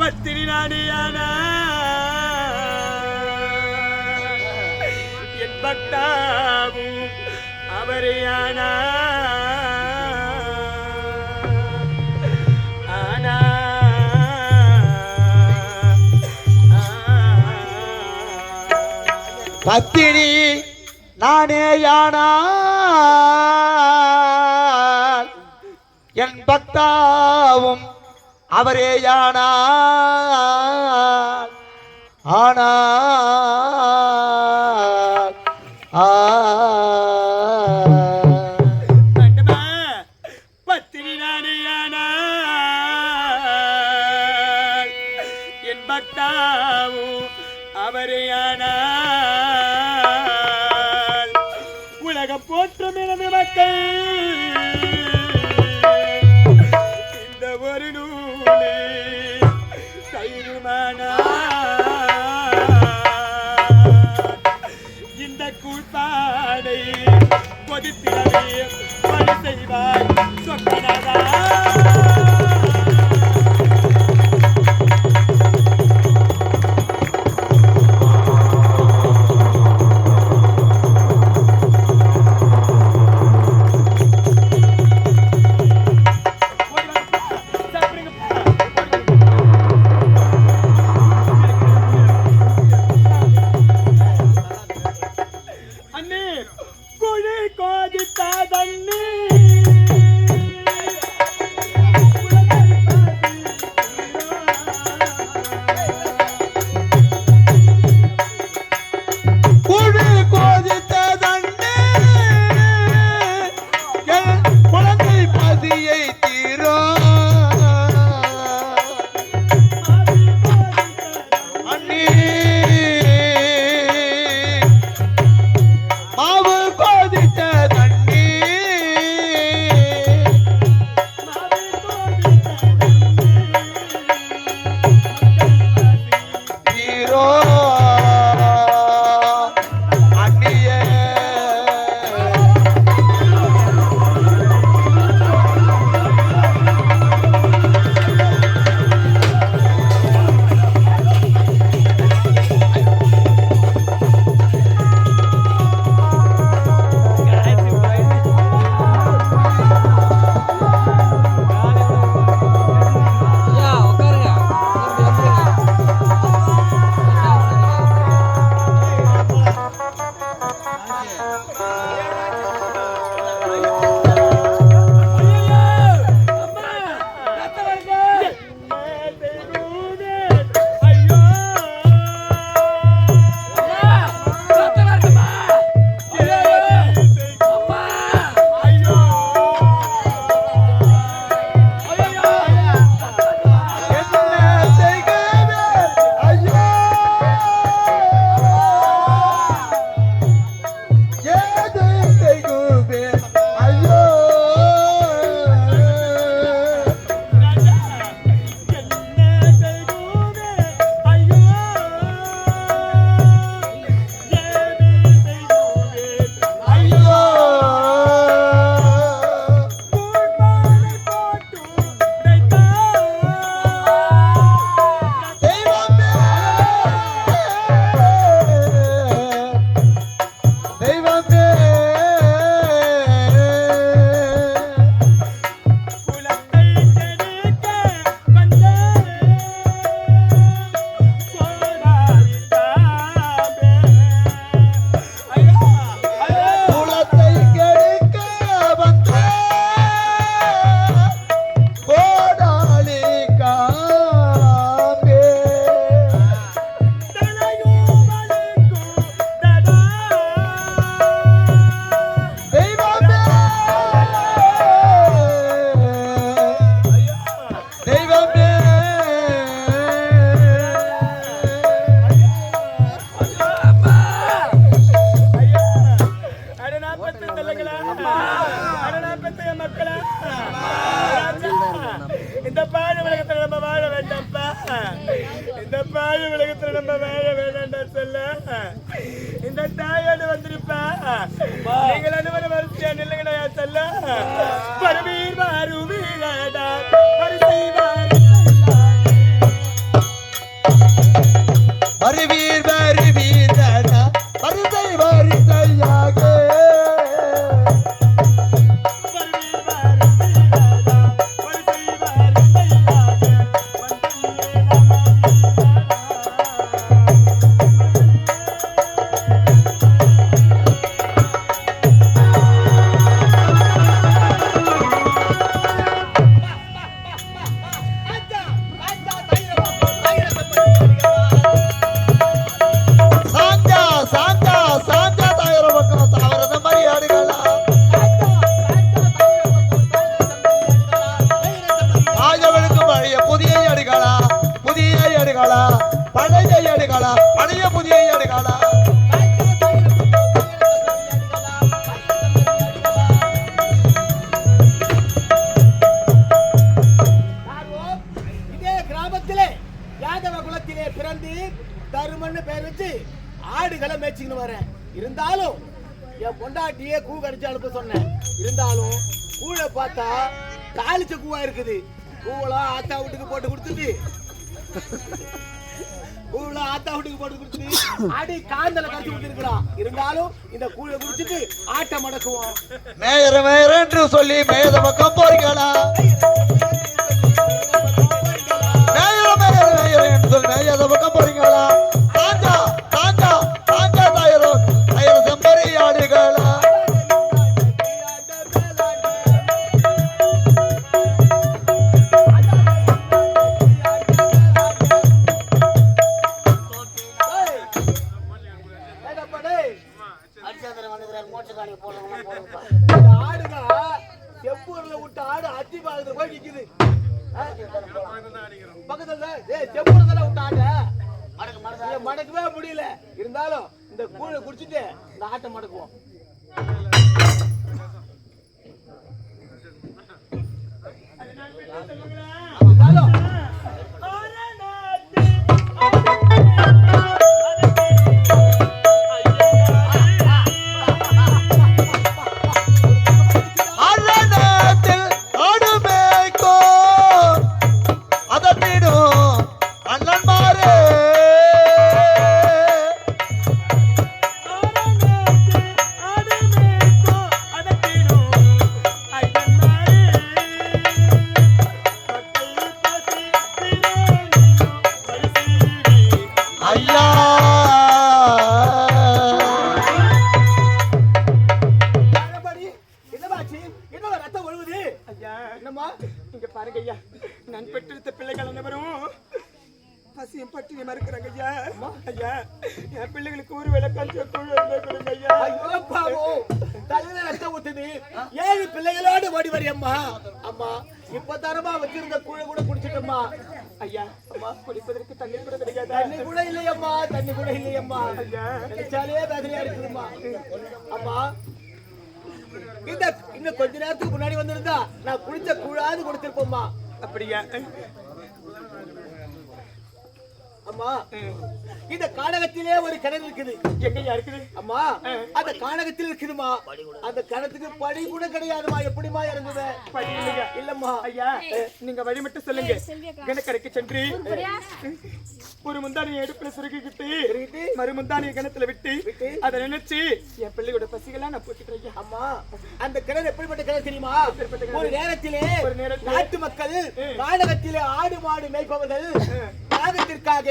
பத்திரி நாடியான என் பக்தாவும் அவரையான. பத்தினி நானே யானா என் பக்தாவும் அவரேயானார் ஆனால் பத்தினி நானேயானார் என் பக்தாவும் அவரேயானார் உலக போற்றும் எனது மக்கள் ചെയ്യാനില്ലെങ്കിലേ ചെല്ലേ புதிய ஏடுகாலா பழைய புதிய ஏடுகாலா யாரோ இதே கிராமத்திலே யாதவ குலத்திலே பிறந்து தருமன்னு பெயர் வச்சு ஆடுகளை மேய்ச்சிக்கின்னு வரேன். இருந்தாலும் என் பொண்டாட்டியே கூ கடிச்சு அனுப்ப சொன்னேன். இருந்தாலும் கூழை பார்த்தா தாளிச்ச கூவா இருக்குது. கூவெல்லாம் ஆத்தா வீட்டுக்கு போட்டு கொடுத்துட்டு கூவெல்லாம் ஆத்தா வீட்டுக்கு போட்டு கொடுத்துட்டு ஆடி காந்தல கடிச்சு கொடுத்துருக்கலாம் இருந்தாலும் இந்த கூழ குடிச்சிட்டு ஆட்டை மடக்குவோம் மேயர் மேயர் என்று சொல்லி மேயத பக்கம் போறீங்களா? மேயர் மேயர் மேயர் என்று சொல்லி மேயத பக்கம் போறீங்களா? இந்த ஆட்டை மடக்குவோம் அனைவரும் பசியும் பட்டினி மறுக்கிறாங்க ஐயா. ஐயா என் பிள்ளைகளுக்கு ஒரு வேளை கஞ்ச கொடுங்க ஐயா. ஐயோ பாவம். தலையில ரத்தம் ஊத்துது. ஏழு பிள்ளைகளோடு ஓடி வரியம்மா. அம்மா இப்ப தரமா வச்சிருந்த கூழ கூட குடிச்சிட்டம்மா. ஐயா அம்மா குடிப்பதற்கு தண்ணீர் கூட கிடைக்காதா தண்ணி கூட இல்லையம்மா தண்ணி கூட இல்லையம்மா. ஐயா. நினைச்சாலே வேதனையா இருக்குதும்மா. அம்மா இந்த இன்னும் கொஞ்ச நேரத்துக்கு முன்னாடி வந்திருந்தா நான் குடிச்ச கூழாது கொடுத்திருப்போம்மா. அப்படியா? அம்மா. இந்த கானகத்திலே ஒரு கிணறு இருக்குது. எங்கய்யா இருக்குது? அம்மா அந்த கானகத்தில் இருக்குதுமா அந்த கிணத்துக்கு படி கூட கிடையாதுமா எப்படிமா இறங்குது படி இல்லையா? இல்லம்மா. ஐயா நீங்க வழி மட்டும் சொல்லுங்க. கிணக்கரைக்கு சென்று ஒரு முந்தானியை எடுப்புல சுருக்கிக்கிட்டு மறு முந்தானியை கிணத்துல விட்டு விட்டு, அதை நினைச்சு என் பிள்ளையோட பசிகளா நான் போட்டுக்கிறேன் அம்மா அந்த கிணறு எப்படிப்பட்ட கிணறு தெரியுமா? ஒரு நேரத்திலே ஒரு நேரத்திலே நாட்டு மக்கள் கானகத்திலே ஆடு மாடு மேய்ப்பவர்கள் யாகத்திற்காக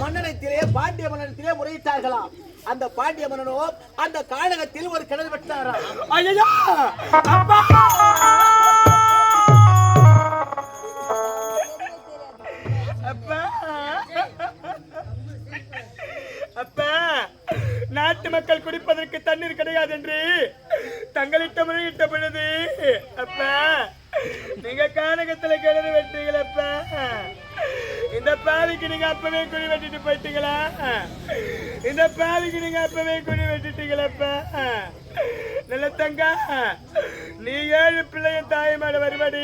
மன்னனத்திலே பாண்டிய மன்னனத்திலே முறையிட்டார்களாம் அந்த பாண்டிய மன்னனோ அந்த காலகத்தில் ஒரு கிணறு வெட்டாராம் ஐயா நாட்டு மக்கள் குடிப்பதற்கு தண்ணீர் கிடையாது என்று தங்களிட்ட முறையிட்ட பொழுது அப்ப நீங்க கானகத்துல கிணறு வெட்டீங்களப்பா இந்த பாவிக்கு நீங்க அப்பவே குழி வெட்டிட்டு போயிட்டீங்களா? இந்த பாவிக்கு நீங்க அப்பவே குழி வெட்டிட்டீங்களப்பா நல்ல தங்க நீ ஏழு பிள்ளைய தாயமாட வருபடி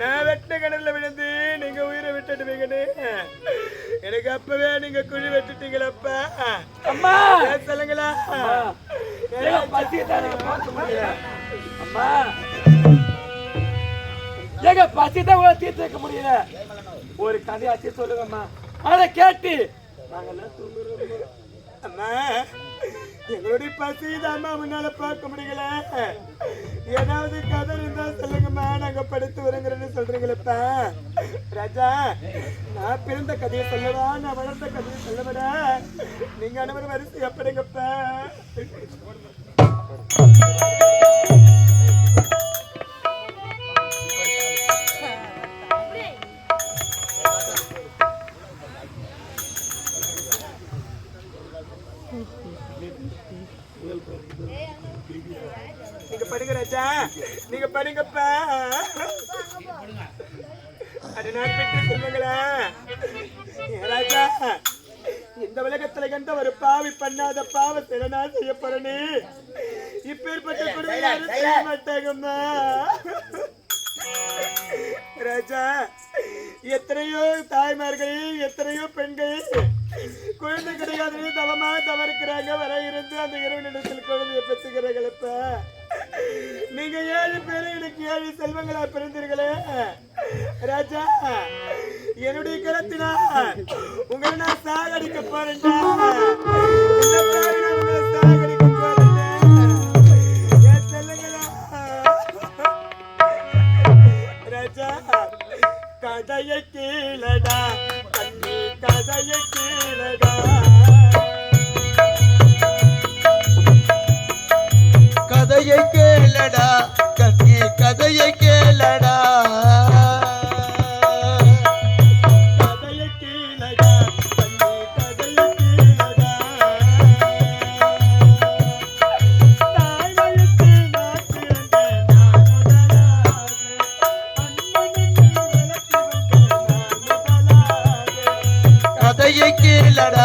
நான் வெட்ட கடல்ல விழுந்து நீங்க உயிரை விட்டுடுவீங்கன்னு எனக்கு அப்பவே நீங்க குழி வெட்டிட்டீங்களப்பா அம்மா! சொல்லுங்களா? அம்மா! எங்க பசி தான் தீர்த்து வைக்க முடியல. ஒரு கதையாச்சு சொல்லுங்கம்மா. அதை கேட்டு. நாங்கெல்லாம் தூங்குறோம். அம்மா எங்களுடைய பசிதாம்மா முன்னால பார்க்க முடியல. ஏதாவது கதை இருந்தா சொல்லுங்கம்மா நாங்க படுத்து வருங்கிறேன்னு சொல்றீங்களப்பா. ராஜா நான் பிறந்த கதையை சொல்லவா? நான் வளர்ந்த கதையை சொல்லவடா? நீங்க அனைவரும் வரிசை எப்படிங்கப்பா? நீங்க படுங்க ராஜா. நீங்க படுங்கப்பா. அது நான் பெற்று சொல்லுங்களா ராஜா உலகத்துல எந்த ஒரு பாவி பண்ணாத பாவ சிலனா செய்ய போறனே இப்பேற்பட்ட குடும்பம் யாரும் செய்ய மாட்டாங்கம்மா ராஜா எத்தனையோ தாய்மார்கள் எத்தனையோ பெண்கள் குழந்தை கிடையாது தவமா தவறுக்கிறாங்க. வர இருந்து அந்த இரவு நிலத்தில் குழந்தைய பெற்றுக்கிறார்கள் இப்ப நீங்க ஏழு பேரு எனக்கு ஏழு செல்வங்களா பிறந்தீர்களே. ராஜா என்னுடைய கரத்தினா உங்களை நான் சாகடிக்க போறேன்டா. இந்த சாகடிக்க போறேன்டா. செல்லுங்களா ராஜா கதைய கீழடா கதையை கீழடா கேளடா கண்ணே கதையை கேளடா. கதையை கேளடா.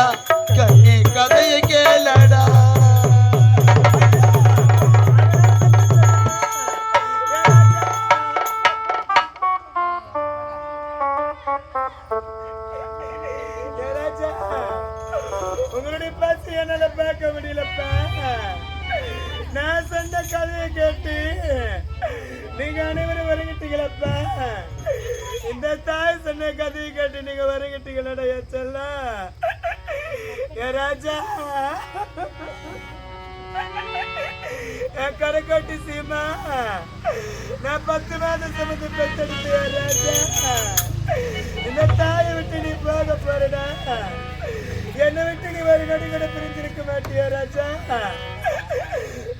நீங்க அனைவரும் வருகிட்டீங்களப்ப. இந்த தாய் சொன்ன கதையை கேட்டு நீங்க வருகிட்டீங்களா என் ராஜா. என் கரைக்கோட்டி சீமா. நான் பத்து மாதம் சுமந்து பெற்றெடுத்தேன் ராஜா. இந்த தாயை விட்டு நீ போக போறடா. என்னை விட்டு நீ ஒரு பிரிஞ்சிருக்க மாட்டியா ராஜா?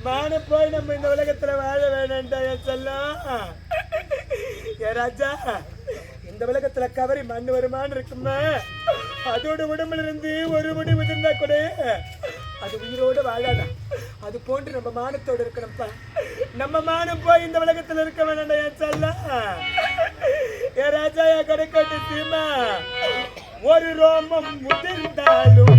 மானு போய் நம்ம இந்த உலகத்துல வாழ வேணாம்டா என் செல்லம் ஏ ராஜா இந்த உலகத்துல கவரி மண் வருமானு இருக்குமா. அதோட உடம்புல இருந்து ஒரு முடி உதிர்ந்தா கூட அது உயிரோட வாழாதா? அது போன்று நம்ம மானத்தோடு இருக்கணும்ப்பா நம்ம மானம் போய் இந்த உலகத்துல இருக்க வேணாம்டா என் செல்லம் ஏ ராஜா என் கடைக்கட்டு சீமா. ஒரு ரோமம் முதிர்ந்தாலும்